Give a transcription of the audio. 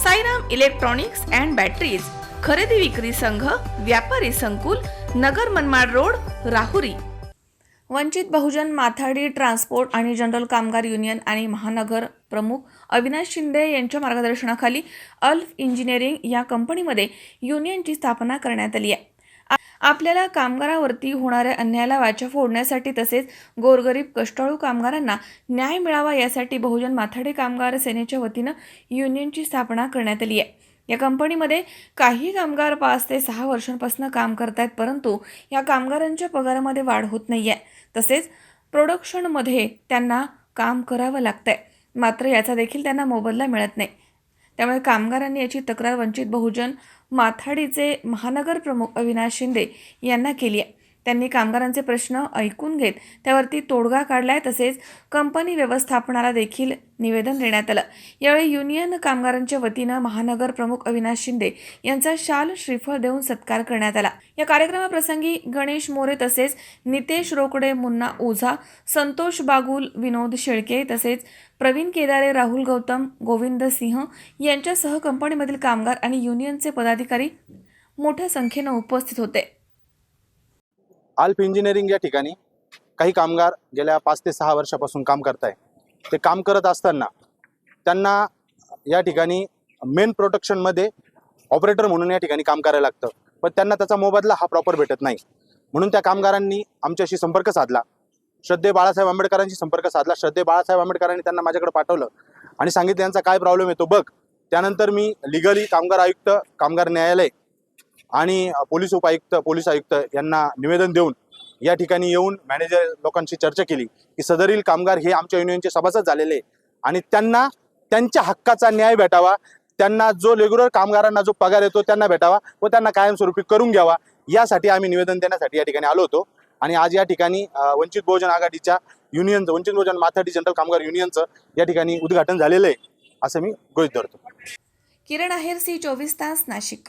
Sairam electronics and batteries खरेदी विक्री संघ व्यापारी संकुल नगर मनमाड रोड राहुरी. वंचित बहुजन माथाडी ट्रान्सपोर्ट आणि जनरल कामगार युनियन आणि महानगर प्रमुख अविनाश शिंदे यांच्या मार्गदर्शनाखाली अल्फ इंजिनिअरिंग या कंपनीमध्ये युनियनची स्थापना करण्यात आली आहे. आपल्याला कामगारावरती होणाऱ्या अन्यायाला वाचा फोडण्यासाठी तसेच गोरगरीब कष्टाळू कामगारांना न्याय मिळावा यासाठी बहुजन माथाडी कामगार सेनेच्या वतीनं युनियनची स्थापना करण्यात आली आहे. या कंपनीमध्ये काही कामगार पाच ते सहा वर्षांपासून काम करत आहेत परंतु या कामगारांच्या पगारामध्ये वाढ होत नाही आहे तसेच प्रोडक्शनमध्ये त्यांना काम करावं लागतंय. मात्र याचा देखील त्यांना मोबदला मिळत नाही. त्यामुळे कामगारांनी याची तक्रार वंचित बहुजन माथाडीचे महानगर प्रमुख अविनाश शिंदे यांना केली आहे. त्यांनी कामगारांचे प्रश्न ऐकून घेत त्यावरती तोडगा काढलाय तसेच कंपनी व्यवस्थापनाला देखील निवेदन देण्यात आलं. यावेळी युनियन कामगारांच्या वतीनं महानगर प्रमुख अविनाश शिंदे यांचा शाल श्रीफळ देऊन सत्कार करण्यात आला. या कार्यक्रमाप्रसंगी गणेश मोरे तसेच नितेश रोकडे मुन्ना ओझा संतोष बागुल विनोद शेळके तसेच प्रवीण केदारे राहुल गौतम गोविंद सिंह यांच्यासह कंपनीमधील कामगार आणि युनियनचे पदाधिकारी मोठ्या संख्येनं उपस्थित होते. आल्फ इंजिनिअरिंग या ठिकाणी काही कामगार गेल्या पाच ते सहा वर्षापासून काम करत आहे ते काम करत असताना त्यांना या ठिकाणी मेन प्रोटेक्शनमध्ये ऑपरेटर म्हणून या ठिकाणी काम करायला लागतं. पण त्यांना त्याचा मोबदला हा प्रॉपर भेटत नाही. म्हणून त्या कामगारांनी आमच्याशी संपर्क साधला. श्रद्धे बाळासाहेब आंबेडकरांशी संपर्क साधला. श्रद्धे बाळासाहेब आंबेडकरांनी त्यांना माझ्याकडे पाठवलं आणि सांगितलं यांचा काय प्रॉब्लेम येतो बघ. त्यानंतर मी लिगली कामगार आयुक्त कामगार न्यायालय आणि पोलीस उपायुक्त पोलीस आयुक्त यांना निवेदन देऊन या ठिकाणी येऊन मॅनेजर लोकांशी चर्चा केली की सदरील कामगार हे आमच्या युनियनचे सभासद झालेले आणि त्यांना त्यांच्या हक्काचा न्याय भेटावा त्यांना जो रेग्युलर कामगारांना जो पगार येतो त्यांना भेटावा व त्यांना कायमस्वरूपी करून घ्यावा यासाठी आम्ही निवेदन देण्यासाठी या ठिकाणी आलो होतो. आणि आज या ठिकाणी वंचित बहुजन आघाडीच्या युनियनचं वंचित बहुजन माथाडी जनरल कामगार युनियनचं या ठिकाणी उद्घाटन झालेलं आहे असं मी गृहित धरतो. किरण आहेर सी चोवीस तास Nashik.